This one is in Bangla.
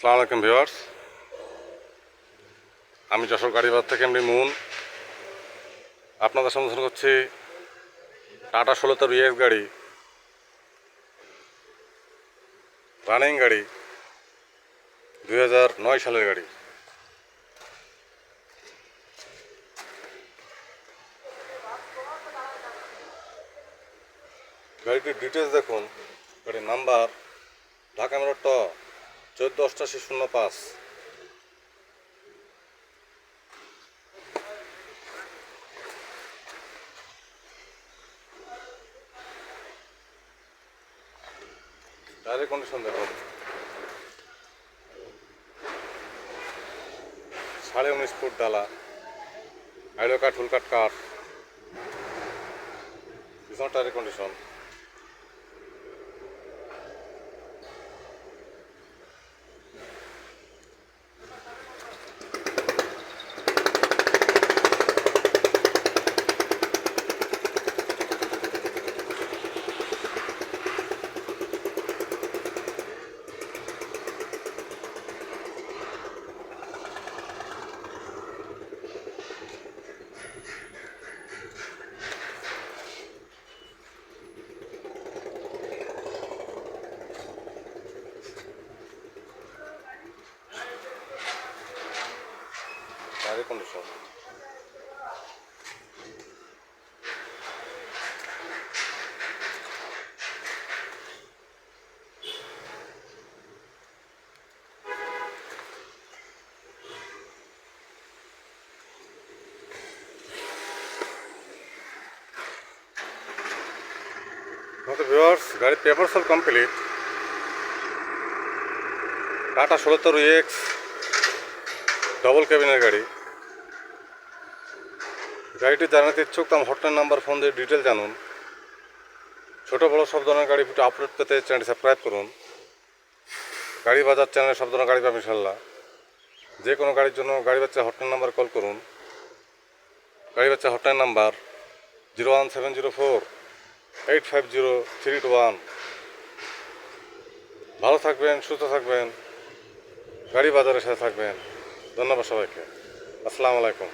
সালাম ভিওয়ার্স আমি যশোর গাড়িবাজার থেকে এমনি মুন। আপনাদের সম্বোধন করছি টাটা ষোলোতের ইএক্স গাড়ি, রানিং গাড়ি, দুই হাজার নয় সালের গাড়ি। গাড়িটির ডিটেলস দেখুন। গাড়ির নাম্বার ঢাকা মেরো ট। চোদ্দ অষ্টাশি শূন্য পাঁচ। টায়ারের কন্ডিশন দেখুন সাড়ে উনিশ ফুট ডালা। আইলো কাঠ হুল কাঠ। কাঠ পিছন টায়ারের কন্ডিশন টায়ারের কন্ডিশন আমাদের ভিউয়ার্স গাড়ির পেপার সব কমপ্লিট টাটা ষোলোত্তর এক্স ডবল ক্যাবিনের গাড়ি। গাড়িটি জানাতে ইচ্ছুক তাম হটলাইন নাম্বার ফোন দিয়ে ডিটেল জানুন। ছোটো বড়ো সব ধরনের গাড়ি ভিডিও আপলোড পেতে চ্যানেলটি সাবস্ক্রাইব করুন। গাড়ি বাজার চ্যানেলে সব ধরনের গাড়ি পাবেন ইনশাল্লাহ যে কোনো গাড়ির জন্য গাড়ি বাচ্চা হটলাইন নাম্বার কল করুন। গাড়ি বাচ্চা hotline number zero one seven zero four eight five zero three two one ভালো থাকবেন, সুস্থ থাকবেন। গাড়ি বাজারের সাথে থাকবেন। ধন্যবাদ সবাইকে। আসসালামু আলাইকুম।